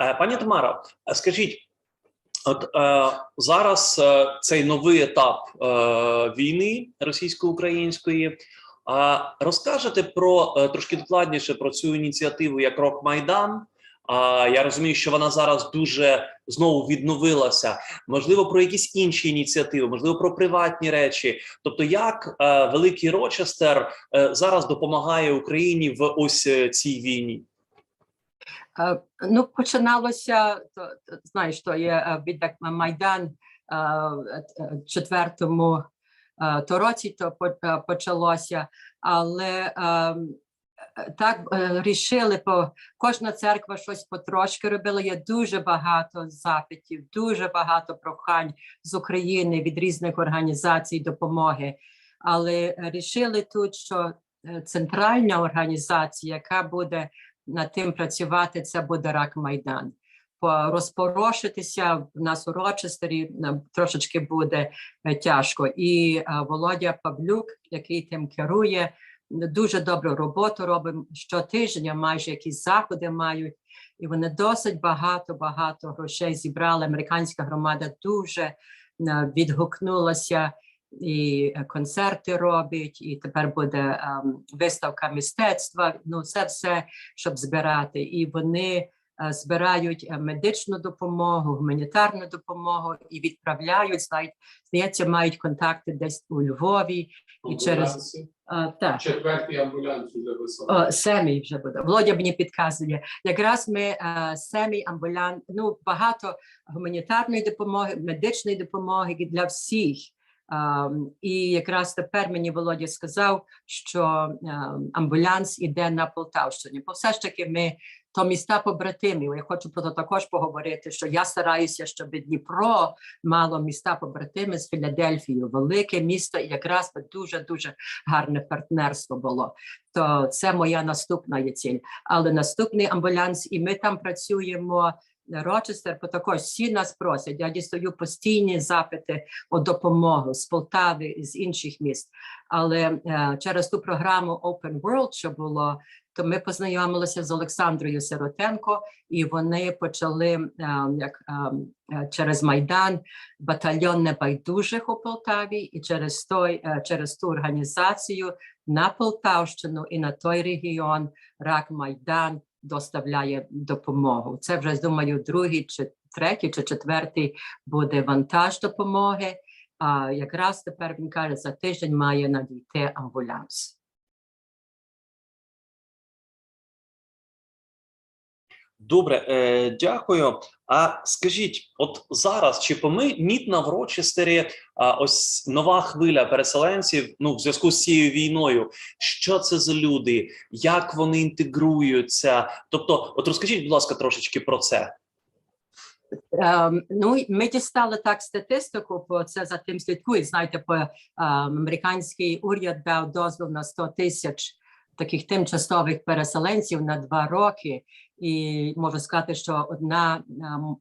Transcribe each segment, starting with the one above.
Е, Пані Тамара, е, скажіть, от е, зараз е, цей новий етап е, війни російсько-української. А розкажете про е, трошки докладніше про цю ініціативу як Рок Майдан. А я розумію, що вона зараз дуже знову відновилася. Можливо, про якісь інші ініціативи, можливо, про приватні речі. Тобто, як е, великий Рочестер е, зараз допомагає Україні в ось е, цій війні? Е, Ну, починалося, то, знаєш, то є е, від Майдан е, четвертому то році то почалося, але так рішили, по кожна церква щось потрошки робила. Є дуже багато запитів, дуже багато прохань з України від різних організацій допомоги. Але рішили тут, що центральна організація, яка буде над тим працювати, це буде рак Майдан. По- Розпорошитися в нас у Рочестері нам трошечки буде е, тяжко. І е, Володя Павлюк, який тим керує, дуже добру роботу робить щотижня, майже якісь заходи мають. І вони досить багато багато грошей зібрали. Американська громада дуже е, відгукнулася і е, концерти робить, і тепер буде ем, виставка мистецтва. Ну, це все, щоб збирати. І вони е, збирають е, медичну допомогу, гуманітарну допомогу і відправляють. Здається, мають контакти десь у Львові і через е, так. Четвертий амбуланс уже високий. Семій вже буде. Володя мені підказує. Якраз ми е, семій амбулянт, ну багато гуманітарної допомоги, медичної допомоги для всіх. Ем, і якраз тепер мені Володя сказав, що ем, амбулянс іде на Полтавщині. Бо все ж таки ми то міста побратимів. Я хочу про це також поговорити. Що я стараюся, щоб Дніпро мало міста побратими з Філадельфією, велике місто, і якраз би дуже дуже гарне партнерство було то це моя наступна ціль. Але наступний амбулянс, і ми там працюємо. Рочестер, бо також всі нас просять. Я дістаю постійні запити о допомогу з Полтави і з інших міст. Але е, через ту програму Open World, що було, то ми познайомилися з Олександрою Сиротенко, і вони почали е, як е, е, через Майдан батальйон небайдужих у Полтаві, і через той, е, через ту організацію на Полтавщину і на той регіон рак Майдан доставляє допомогу. Це вже думаю, другий чи третій чи четвертий буде вантаж допомоги. А якраз тепер він каже, за тиждень має надійти амбулянс. Добре, е, дякую. А скажіть, от зараз чи помітна в Рочестері а, ось нова хвиля переселенців? Ну, в зв'язку з цією війною, що це за люди, як вони інтегруються? Тобто, от розкажіть, будь ласка, трошечки про це. Ем, ну, ми дістали так статистику, бо це за тим слідкують. Знаєте, по ем, американський уряд дав дозвіл на 100 тисяч таких тимчасових переселенців на два роки. І можу сказати, що одна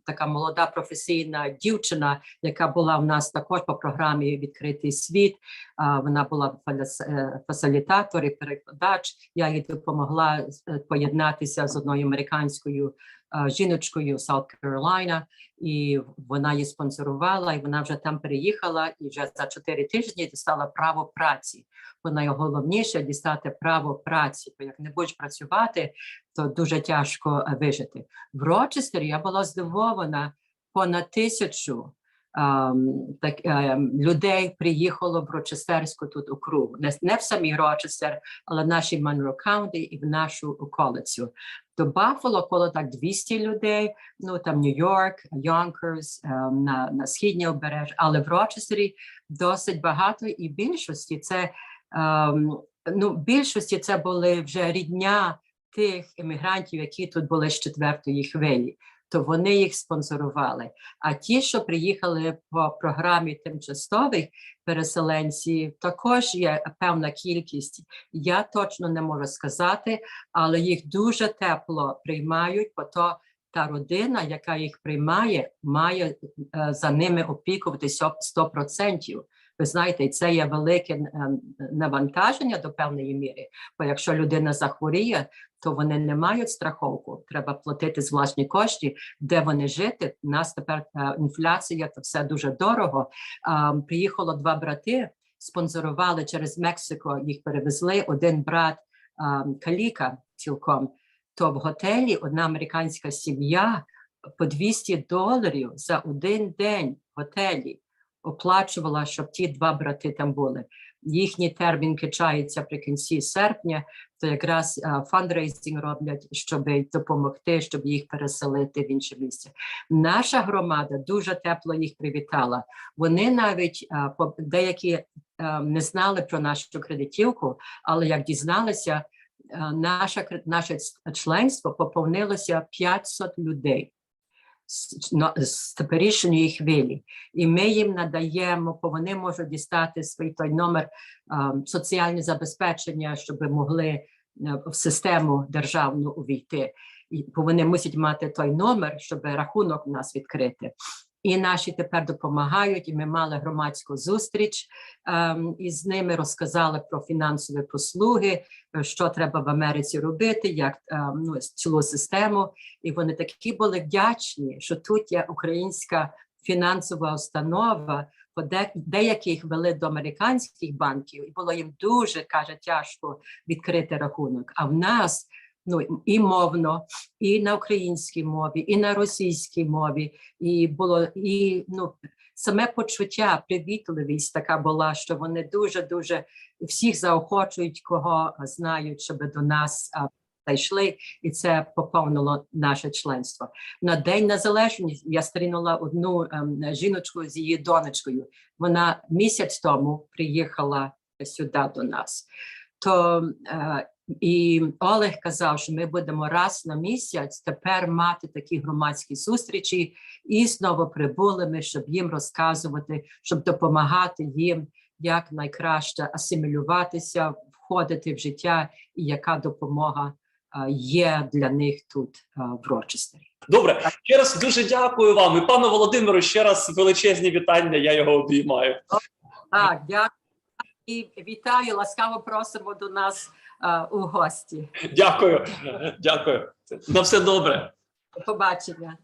така молода професійна дівчина, яка була в нас також по програмі Відкритий світ. вона була е, фасилітатор і перекладач. Я їй допомогла е, поєднатися з одною американською жіночкою South Carolina, і вона її спонсорувала, і вона вже там переїхала і вже за чотири тижні дістала право праці. Бо найголовніше дістати право праці. Бо як не будеш працювати, то дуже тяжко е, вижити. В Рочестері я була здивована понад тисячу. Ем, так, ем, людей приїхало в Рочестерську тут округу. Не, не в самій Рочестер, але в нашій Монро Каунті і в нашу околицю. До Баффало коло так 200 людей, ну там Нью-Йорк, Йонкерс, ем, на, на східній обережжі, але в Рочестері досить багато, і більшості це ну, більшості це були вже рідня тих іммігрантів, які тут були з четвертої хвилі. То вони їх спонсорували. А ті, що приїхали по програмі тимчасових переселенців, також є певна кількість. Я точно не можу сказати, але їх дуже тепло приймають, бо то та родина, яка їх приймає, має е, за ними опікуватися 100%. Ви знаєте, це є велике ем, навантаження до певної міри. Бо якщо людина захворіє, то вони не мають страховку. Треба платити з власні кошти, де вони жити. У нас тепер е, інфляція, то все дуже дорого. Ем, Приїхало два брати, спонсорували через Мексико. Їх перевезли. Один брат ем, каліка цілком. То в готелі одна американська сім'я по 200 доларів за один день в готелі оплачувала, щоб ті два брати там були. Їхній термін кичається при кінці серпня, то якраз фандрейзинг роблять, щоб допомогти, щоб їх переселити в інше місце. Наша громада дуже тепло їх привітала. Вони навіть деякі не знали про нашу кредитівку, але як дізналися, кре- наше членство поповнилося 500 людей з, теперішньої хвилі, і ми їм надаємо, бо вони можуть дістати свій той номер соціальне забезпечення, щоб могли е, в систему державну увійти. І бо вони мусять мати той номер, щоб рахунок в нас відкрити. І наші тепер допомагають. І ми мали громадську зустріч ем, із ними, розказали про фінансові послуги, е, що треба в Америці робити, як ем, ну, цілу систему. І вони такі були вдячні, що тут є українська фінансова установа, де, деяких вели до американських банків, і було їм дуже каже тяжко відкрити рахунок. А в нас ну і мовно, і на українській мові, і на російській мові, і було і ну. Саме почуття, привітливість така була, що вони дуже дуже всіх заохочують, кого знають, щоб до нас зайшли, і це поповнило наше членство. На День Незалежності я стрінула одну ем, жіночку з її донечкою. Вона місяць тому приїхала сюди до нас. То е, і Олег казав, що ми будемо раз на місяць тепер мати такі громадські зустрічі із новоприбулими, щоб їм розказувати, щоб допомагати їм як найкраще асимілюватися, входити в життя, і яка допомога є для них тут в Рочестері. Добре, ще раз дуже дякую вам. І пану Володимиру, ще раз величезні вітання. Я його обіймаю. Так, дякую. І вітаю, ласкаво просимо до нас у гості. Дякую, дякую. На все добре. До побачення.